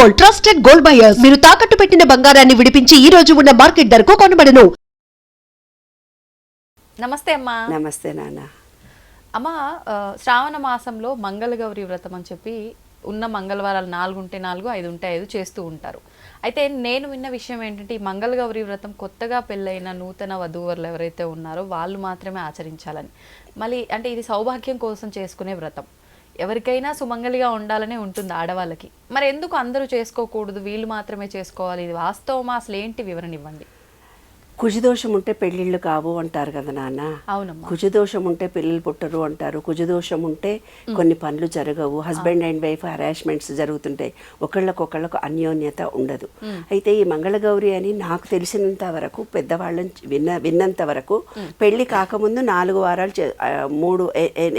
Gold trusted gold buyers మీరు తాకట్టు పెట్టిన బంగారాన్ని విడిపించి ఈ రోజు ఉన్న మార్కెట్ ధరకు కొనబడను. నమస్తే అమ్మా. నమస్తే నాన్న. అమ్మ శ్రావణ మాసంలో మంగళగౌరి వ్రతం అని చెప్పి ఉన్న మంగళవారాలు నాలుగు ఉంటే నాలుగు ఐదు ఉంటే ఐదు చేస్తూ ఉంటారు. అయితే నేను విన్న విషయం ఏంటంటే ఈ మంగళగౌరి వ్రతం కొత్తగా పెళ్ళైన నూతన వధూవరులు ఎవరైతే ఉన్నారో వాళ్ళు మాత్రమే ఆచరించాలని. మళ్ళీ అంటే ఇది సౌభాగ్యం కోసం చేసుకునే వ్రతం. ఎవరికైనా సుమంగలిగా ఉండాలనే ఉంటుంది ఆడవాళ్ళకి. మరి ఎందుకు అందరూ చేసుకోకూడదు? వీళ్ళు మాత్రమే చేసుకోవాలి. ఇది వాస్తవమా? అసలు ఏంటి వివరణ ఇవ్వండి. కుజదోషం ఉంటే పెళ్ళిళ్ళు కావు అంటారు కదా నాన్న. కుజదోషం ఉంటే పిల్లలు పుట్టరు అంటారు. కుజదోషం ఉంటే కొన్ని పనులు జరగవు. హస్బెండ్ అండ్ వైఫ్ హరాస్మెంట్స్ జరుగుతుంటాయి. ఒకళ్ళకొకళ్ళకు అన్యోన్యత ఉండదు. అయితే ఈ మంగళగౌరి అని నాకు తెలిసినంత వరకు పెద్దవాళ్ళని విన్న విన్నంత వరకు పెళ్ళి కాకముందు నాలుగు వారాలు మూడు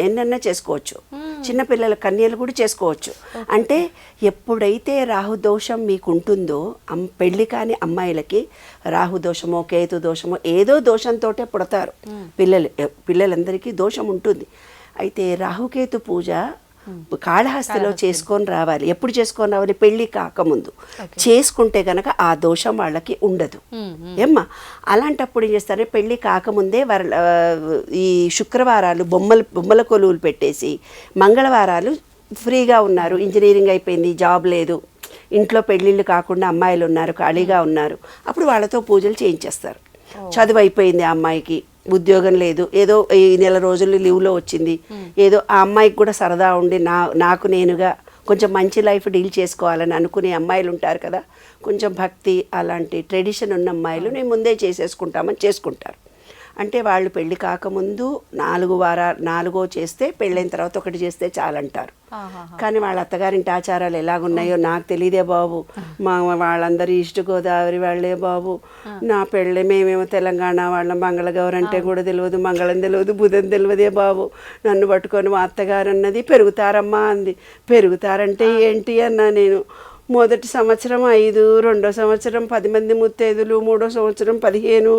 ఎన్నన్నా చేసుకోవచ్చు. చిన్నపిల్లల కన్యలు కూడా చేసుకోవచ్చు. అంటే ఎప్పుడైతే రాహుదోషం మీకు ఉంటుందో పెళ్ళి కాని అమ్మాయిలకి రాహుదోషమో కేతు దోషమో ఏదో దోషంతో పుడతారు. పిల్లలు పిల్లలందరికీ దోషం ఉంటుంది. అయితే రాహుకేతు పూజ కాళహస్తిలో చేసుకొని రావాలి. ఎప్పుడు చేసుకొని రావాలి? పెళ్ళి కాకముందు. చేసుకుంటే గనక ఆ దోషం వాళ్ళకి ఉండదు. ఏమ్మా? అలాంటప్పుడు ఏం చేస్తారు? పెళ్ళి కాకముందే వర ఈ శుక్రవారాలు బొమ్మలు బొమ్మల కొలువులు పెట్టేసి మంగళవారాలు ఫ్రీగా ఉన్నారు. ఇంజనీరింగ్ అయిపోయింది జాబ్ లేదు. ఇంట్లో పెళ్ళిళ్ళు కాకుండా అమ్మాయిలు ఉన్నారు ఖాళీగా ఉన్నారు. అప్పుడు వాళ్ళతో పూజలు చేయించేస్తారు. చదువు అయిపోయింది ఆ అమ్మాయికి. ఉద్యోగం లేదు. ఏదో ఈ నెల రోజులు లీవ్లో వచ్చింది. ఏదో ఆ అమ్మాయికి కూడా సరదా ఉండి నా నాకు నేనుగా కొంచెం మంచి లైఫ్ డీల్ చేసుకోవాలని అనుకునే అమ్మాయిలు ఉంటారు కదా. కొంచెం భక్తి అలాంటి ట్రెడిషన్ ఉన్న అమ్మాయిలు నేను ముందే చేసేసుకుంటామని చేసుకుంటారు. అంటే వాళ్ళు పెళ్ళి కాకముందు నాలుగు వారా నాలుగో చేస్తే పెళ్ళైన తర్వాత ఒకటి చేస్తే చాలంటారు. కానీ వాళ్ళ అత్తగారింటి ఆచారాలు ఎలాగున్నాయో నాకు తెలియదే బాబు. మా వాళ్ళందరూ ఈస్ట్ గోదావరి వాళ్ళే బాబు. నా పెళ్ళి మేమేమో తెలంగాణ వాళ్ళ. మంగళగౌరి అంటే కూడా తెలియదు మంగళం తెలియదు బుధం తెలియదే బాబు. నన్ను పట్టుకొని మా అత్తగారు అన్నది పెరుగుతారమ్మా అంది. పెరుగుతారంటే ఏంటి? అన్నా నేను. మొదటి సంవత్సరం ఐదు రెండో సంవత్సరం పది మంది ముత్తైదులు మూడో సంవత్సరం పదిహేను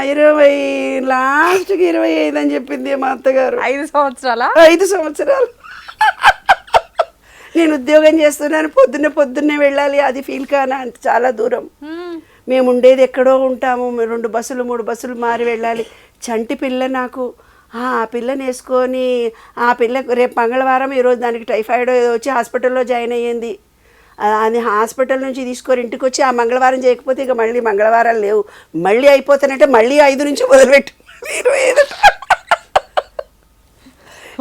ఇరవై లాస్ట్కి ఇరవై ఐదు అని చెప్పింది మా అత్తగారు. ఐదు సంవత్సరాల? ఐదు సంవత్సరాలు. నేను ఉద్యోగం చేస్తున్నాను పొద్దున్నే పొద్దున్నే వెళ్ళాలి అది ఫీల్ కానా అంటే చాలా దూరం. మేము ఉండేది ఎక్కడో ఉంటాము రెండు బస్సులు మూడు బస్సులు మారి వెళ్ళాలి. చంటి పిల్ల నాకు. ఆ పిల్లని వేసుకొని ఆ పిల్ల రేపు మంగళవారం ఈరోజు దానికి టైఫాయిడ్ వచ్చి హాస్పిటల్లో జాయిన్ అయ్యింది. అది హాస్పిటల్ నుంచి తీసుకొని ఇంటికి వచ్చి ఆ మంగళవారం చేయకపోతే ఇక మళ్ళీ మంగళవారాలు లేవు. మళ్ళీ అయిపోతానంటే మళ్ళీ ఐదు నుంచి మొదలుపెట్టు. ఇరవై ఐదు.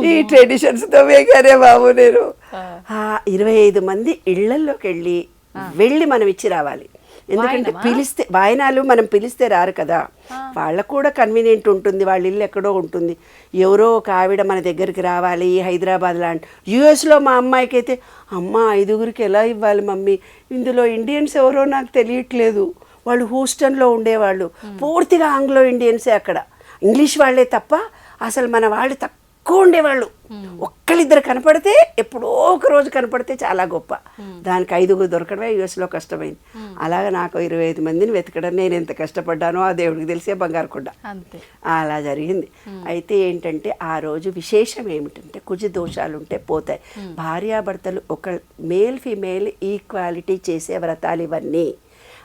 ఈ ట్రెడిషన్స్తో వేగానే బాబు నేను. ఆ, ఇరవై ఐదు మంది ఇళ్ళల్లోకి వెళ్ళి వెళ్ళి మనం ఇచ్చి రావాలి. ఎందుకంటే పిలిస్తే వాయనాలు మనం పిలిస్తే రారు కదా. వాళ్ళకు కూడా కన్వీనియంట్ ఉంటుంది వాళ్ళ ఇల్లు ఎక్కడో ఉంటుంది. ఎవరో ఒక ఆవిడ మన దగ్గరికి రావాలి హైదరాబాద్ లాంటి. యుఎస్లో మా అమ్మాయికి అయితే అమ్మ ఐదుగురికి ఎలా ఇవ్వాలి మమ్మీ? ఇందులో ఇండియన్స్ ఎవరో నాకు తెలియట్లేదు. వాళ్ళు హూస్టన్లో ఉండేవాళ్ళు. పూర్తిగా ఆంగ్లో ఇండియన్సే అక్కడ. ఇంగ్లీష్ వాళ్ళే తప్ప అసలు మన వాళ్ళు తక్కువ ఉండేవాళ్ళు. ఒక్కళ్ళిద్దరు కనపడితే ఎప్పుడో ఒక రోజు కనపడితే చాలా గొప్ప. దానికి ఐదుగురు దొరకడమే యుఎస్లో కష్టమైంది. అలాగా నాకు ఇరవై ఐదు మందిని వెతకడం నేను ఎంత కష్టపడ్డానో ఆ దేవుడికి తెలిసే బంగారు కొండ. అలా జరిగింది. అయితే ఏంటంటే ఆ రోజు విశేషం ఏమిటంటే కుజ దోషాలు ఉంటే పోతాయి భార్యాభర్తలు ఒక మేల్ ఫీమేల్ ఈక్వాలిటీ చేసే వ్రతాలు ఇవన్నీ.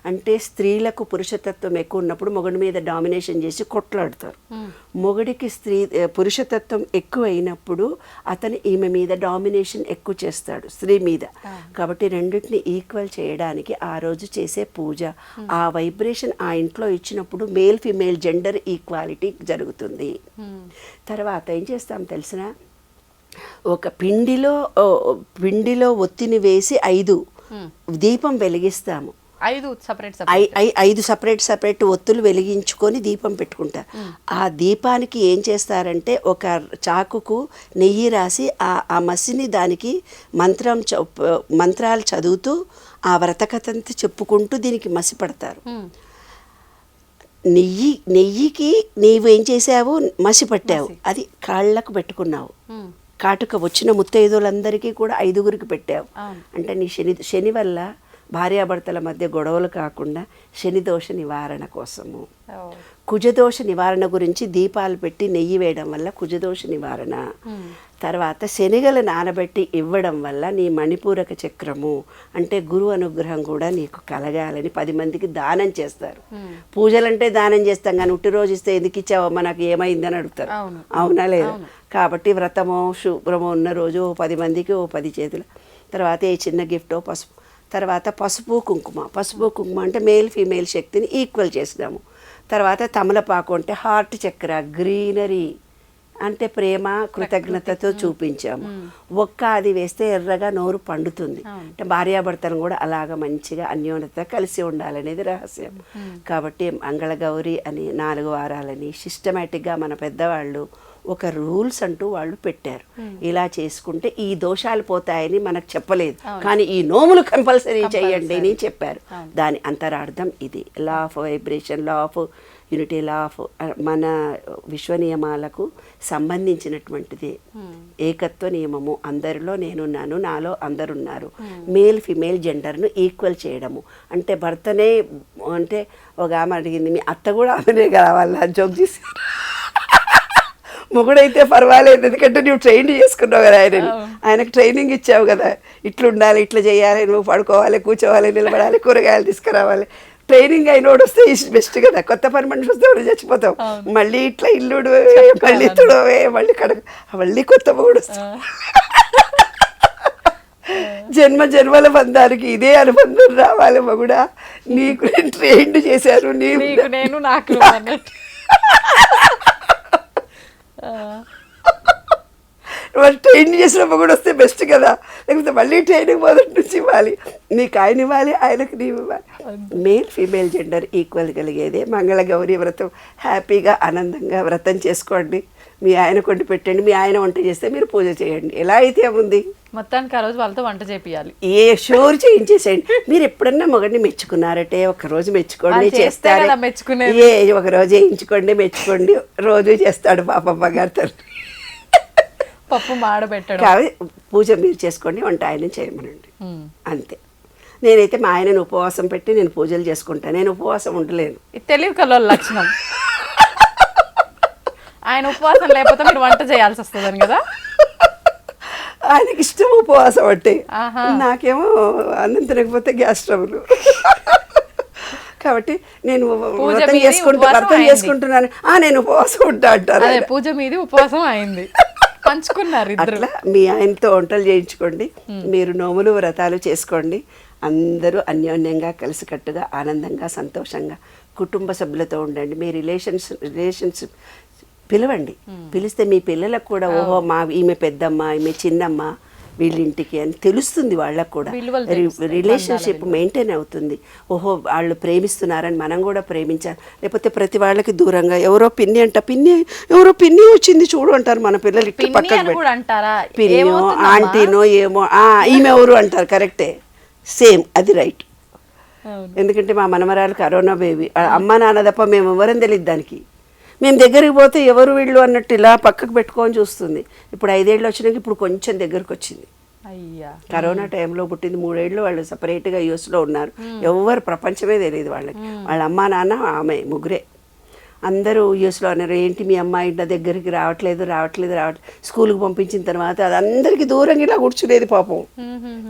అంటే స్త్రీలకు పురుషతత్వం ఎక్కువ ఉన్నప్పుడు మొగుడి మీద డామినేషన్ చేసి కొట్లాడతారు. మొగుడికి స్త్రీ పురుషతత్వం ఎక్కువ అయినప్పుడు అతను ఈమె మీద డామినేషన్ ఎక్కువ చేస్తాడు స్త్రీ మీద. కాబట్టి రెండింటిని ఈక్వల్ చేయడానికి ఆ రోజు చేసే పూజ. ఆ వైబ్రేషన్ ఆ ఇంట్లో ఇచ్చినప్పుడు మేల్ ఫిమేల్ జెండర్ ఈక్వాలిటీ జరుగుతుంది. తర్వాత ఏం చేస్తాం తెలిసిన? ఒక పిండిలో పిండిలో ఒత్తిని వేసి ఐదు దీపం వెలిగిస్తాము. ఐదు సపరేట్ ఐదు సపరేట్ సపరేట్ ఒత్తులు వెలిగించుకొని దీపం పెట్టుకుంటారు ఆ దీపానికి ఏం చేస్తారంటే ఒక చాకుకు నెయ్యి రాసి ఆ ఆ మసిని దానికి మంత్రం మంత్రాలు చదువుతూ ఆ వ్రతకథంతా చెప్పుకుంటూ దీనికి మసి పడతారు. నెయ్యి నెయ్యికి నీవు ఏం చేసావు మసి పట్టావు. అది కాళ్ళకు పెట్టుకున్నావు. కాటుక వచ్చిన ముత్తైదులందరికీ కూడా ఐదుగురికి పెట్టావు. అంటే నీ శని శని వల్ల భార్యాభర్తల మధ్య గొడవలు కాకుండా శని దోష నివారణ కోసము. కుజదోష నివారణ గురించి దీపాలు పెట్టి నెయ్యి వేయడం వల్ల కుజదోష నివారణ. తర్వాత శనగలు నానబెట్టి ఇవ్వడం వల్ల నీ మణిపూరక చక్రము అంటే గురు అనుగ్రహం కూడా నీకు కలగాలని పది మందికి దానం చేస్తారు. పూజలంటే దానం చేస్తాం కానీ ఉట్టి రోజు ఇస్తే ఎందుకు ఇచ్చావమ్మా? నాకు ఏమైందని అడుగుతారు. అవునా. లేదా? కాబట్టి వ్రతమో శుభ్రమో ఉన్న రోజు ఓ పది మందికి ఓ పది చేతులు. తర్వాత ఏ చిన్న గిఫ్టో పసుపు తర్వాత పసుపు కుంకుమ. పసుపు కుంకుమ అంటే మేల్ ఫీమేల్ శక్తిని ఈక్వల్ చేసినాము తర్వాత తమలపాకు అంటే హార్ట్ చక్ర గ్రీనరీ. అంటే ప్రేమ కృతజ్ఞతతో చూపించాము. ఒక్క అది వేస్తే ఎర్రగా నోరు పండుతుంది. అంటే భార్యాభర్తలు కూడా అలాగ మంచిగా అన్యోన్యత కలిసి ఉండాలనేది రహస్యం. కాబట్టి మంగళగౌరి అని నాలుగు వారాలని సిస్టమేటిక్గా మన పెద్దవాళ్ళు ఒక రూల్స్ అంటూ వాళ్ళు పెట్టారు. ఇలా చేసుకుంటే ఈ దోషాలు పోతాయని మనకు చెప్పలేదు. కానీ ఈ నోములు కంపల్సరీ చేయండి అని చెప్పారు. దాని అంతరార్థం ఇది. Law of vibration law of unity law of మన విశ్వ నియమాలకు సంబంధించినటువంటిది ఏకత్వ నియమము. అందరిలో నేనున్నాను నాలో అందరున్నారు. మేల్ ఫిమేల్ జెండర్ను ఈక్వల్ చేయడము. అంటే భర్తనే అంటే ఒక ఆమె అడిగింది మీ అత్త కూడా ఆమెనే కావాలా జోక్ చేసి మొగుడైతే పర్వాలేదు ఎందుకంటే నువ్వు ట్రైన్ చేసుకున్నావు కదా ఆయన ఆయనకు ట్రైనింగ్ ఇచ్చావు కదా. ఇట్లా ఉండాలి ఇట్లా చేయాలి నువ్వు పడుకోవాలి కూర్చోవాలి నిలబడాలి కూరగాయలు తీసుకురావాలి. ట్రైనింగ్ అయినోడు వస్తే బెస్ట్ కదా కొత్త పని మనిషి వస్తే ఎవరు చచ్చిపోతాం. మళ్ళీ ఇట్లా ఇల్లుడు మళ్ళీ తుడవే మళ్ళీ కడగ మళ్ళీ కొత్త మొగుడు జన్మ జన్మల బంధానికి ఇదే అనుబంధం రావాలి మగుడా. నీకు నేను ట్రైన్ చేశాను నేను నాకు వాళ్ళు ట్రైన్ చేసిన కూడా వస్తే బెస్ట్ కదా. లేకపోతే మళ్ళీ ట్రైనింగ్ మొదటి నుంచి ఇవ్వాలి. నీకు ఆయన ఇవ్వాలి ఆయనకు నీవు ఇవ్వాలి. మేల్ ఫీమేల్ జెండర్ ఈక్వల్ కలిగేదే. మంగళ గౌరీ వ్రతం. హ్యాపీగా ఆనందంగా వ్రతం చేసుకోండి. మీ ఆయన కొండి పెట్టండి. మీ ఆయన వంట చేస్తే మీరు పూజ చేయండి. ఎలా అయితే ఉంది మొత్తానికి ఆ రోజు వాళ్ళతో వంట చేపియాలి. ఏ షోర్ చేయించేసేయండి. మీరు ఎప్పుడన్నా మొగడిని మెచ్చుకున్నారటే ఒక రోజు మెచ్చుకోండి చేస్తారు. కదా మెచ్చుకునేది. ఏ ఒక రోజు వేయించుకోండి మెచ్చుకోండి. రోజు చేస్తాడు పాపమ్మ గారు తండ్రి పప్పు మాడబెట్టడం. పూజ మీరు చేసుకోండి వంట ఆయన చేయమనండి. అంతే. నేనైతే మా ఆయనను ఉపవాసం పెట్టి నేను పూజలు చేసుకుంటాను నేను ఉపవాసం ఉండలేను. తెలివి కల లక్షణం. ఆయన ఉపవాసం లేకపోతే మీరు వంట చేయాల్సి వస్తుందని కదా? ఆయనకి ఇష్టం ఉపవాసం అంటే. నాకేమో అన్నం తినకపోతే గ్యాస్ ట్రబుల్. కాబట్టి నేను వ్రతం చేసుకుంటూ వ్రతం. చేసుకుంటున్నాను. ఆ నేను ఉపవాసం ఉంటా అంటారు. పూజ మీది ఉపవాసం అయింది. పంచుకున్నారు అట్లా మీ ఆయనతో వంటలు చేయించుకోండి. మీరు నోములు వ్రతాలు చేసుకోండి. అందరూ అన్యోన్యంగా కలిసికట్టుగా ఆనందంగా సంతోషంగా కుటుంబ సభ్యులతో ఉండండి. మీ రిలేషన్స్ రిలేషన్స్ పిలవండి. పిలిస్తే మీ పిల్లలకు కూడా ఓహో మా ఈమె పెద్దమ్మ ఈమె చిన్నమ్మ వీళ్ళింటికి అని తెలుస్తుంది వాళ్ళకు కూడా. రిలేషన్షిప్ మెయింటైన్ అవుతుంది. ఓహో వాళ్ళు ప్రేమిస్తున్నారని మనం కూడా ప్రేమించాలి. లేకపోతే ప్రతి వాళ్ళకి దూరంగా ఎవరో పిన్ని అంట పిన్ని ఎవరో పిన్ని వచ్చింది చూడు అంటారు మన పిల్లలు ఇట్లా పక్కకు అంటారా? పిన్నో? ఆంటీనో ఏమో ఆ, ఈమె ఎవరు అంటారు కరెక్టే. సేమ్ అది రైట్. ఎందుకంటే మా మనమరాలు కరోనా బేబీ. అమ్మ నాన్న తప్ప మేము ఎవరని తెలియదు దానికి. మేము దగ్గరికి పోతే ఎవరు వీళ్ళు అన్నట్టు ఇలా పక్కకు పెట్టుకొని చూస్తుంది. ఇప్పుడు ఐదేళ్ళు వచ్చినాక ఇప్పుడు కొంచెం దగ్గరకు వచ్చింది. అయ్యా. కరోనా టైంలో పుట్టింది మూడేళ్ళు వాళ్ళు సపరేట్గా యూఎస్లో ఉన్నారు. ఎవరు ప్రపంచమే తెలియదు వాళ్ళకి. వాళ్ళ అమ్మా నాన్న ఆమె ముగ్గురే. అందరూ యూఎస్లో అన్నారు ఏంటి మీ అమ్మాయి నా దగ్గరికి రావట్లేదు రావట్లేదు రావట్లేదు. స్కూల్కి పంపించిన తర్వాత అది అందరికీ దూరంగా ఇలా కూర్చునేది పాపం.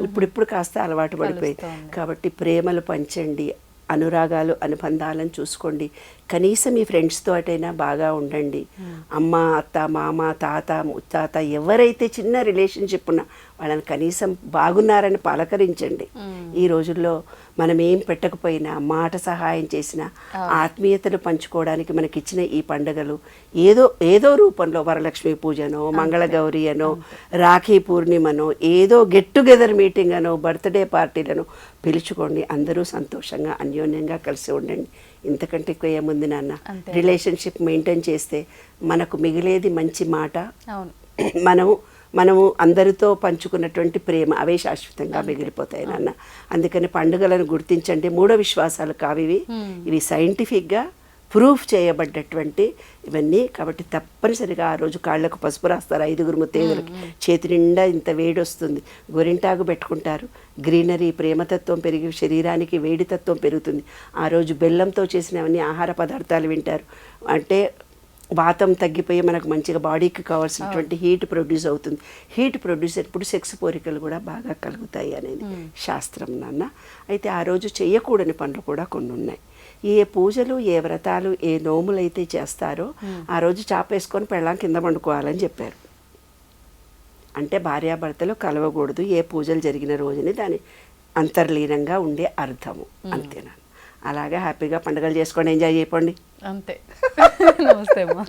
ఇప్పుడు ఇప్పుడు కాస్త అలవాటు పడిపోయి. కాబట్టి ప్రేమలు పంచండి. అనురాగాలు అనుబంధాలను చూసుకోండి. కనీసం మీ ఫ్రెండ్స్తో అటైనా బాగా ఉండండి. అమ్మ అత్త మామ తాత ముత్తాత ఎవరైతే చిన్న రిలేషన్షిప్ ఉన్నా వాళ్ళని కనీసం బాగున్నారని పలకరించండి. ఈ రోజుల్లో మనం ఏం పెట్టకపోయినా మాట సహాయం చేసినా ఆత్మీయతలు పంచుకోవడానికి మనకిచ్చిన ఈ పండుగలు ఏదో ఏదో రూపంలో వరలక్ష్మి పూజనో మంగళగౌరి అనో రాఖీ పూర్ణిమనో ఏదో గెట్ టుగెదర్ మీటింగ్ అనో బర్త్డే పార్టీలను పిలుచుకోండి. అందరూ సంతోషంగా అన్యోన్యంగా కలిసి ఉండండి. ఇంతకంటే ఎక్కువ ఏముంది నాన్న. రిలేషన్షిప్ మెయింటైన్ చేస్తే మనకు మిగిలేది మంచి మాట. మనము మనము అందరితో పంచుకున్నటువంటి ప్రేమ అవే శాశ్వతంగా మిగిలిపోతాయి నాన్న. అందుకని పండుగలను గుర్తించండి. మూఢ విశ్వాసాలు కావివి. ఇవి సైంటిఫిక్గా ప్రూఫ్ చేయబడ్డటువంటి ఇవన్నీ. కాబట్టి తప్పనిసరిగా ఆ రోజు కాళ్ళకు పసుపు రాస్తారు ఐదుగురు ముత్తైదులకి. చేతి నిండా ఇంత వేడి వస్తుంది గోరింటాకు పెట్టుకుంటారు. గ్రీనరీ ప్రేమతత్వం పెరిగి శరీరానికి వేడితత్వం పెరుగుతుంది. ఆ రోజు బెల్లంతో చేసినవన్నీ ఆహార పదార్థాలు వింటారు. అంటే వాతం తగ్గిపోయి మనకు మంచిగా బాడీకి కావాల్సినటువంటి హీట్ ప్రొడ్యూస్ అవుతుంది. హీట్ ప్రొడ్యూస్ అయినప్పుడు సెక్స్ కోరికలు కూడా బాగా కలుగుతాయి అనేది శాస్త్రం నాన్న. అయితే ఆ రోజు చేయకూడని పనులు కూడా కొన్ని ఉన్నాయి. ఏ పూజలు ఏ వ్రతాలు ఏ నోములు అయితే చేస్తారో ఆ రోజు చాపేసుకొని పెళ్ళాం కింద పండుకోవాలని చెప్పారు. అంటే భార్యాభర్తలు కలవకూడదు ఏ పూజలు జరిగిన రోజుని దాని అంతర్లీనంగా ఉండే అర్థము. అంతేనా అలాగే హ్యాపీగా పండుగలు చేసుకొని ఎంజాయ్ చేయకండి అంతే నమస్తే అమ్మా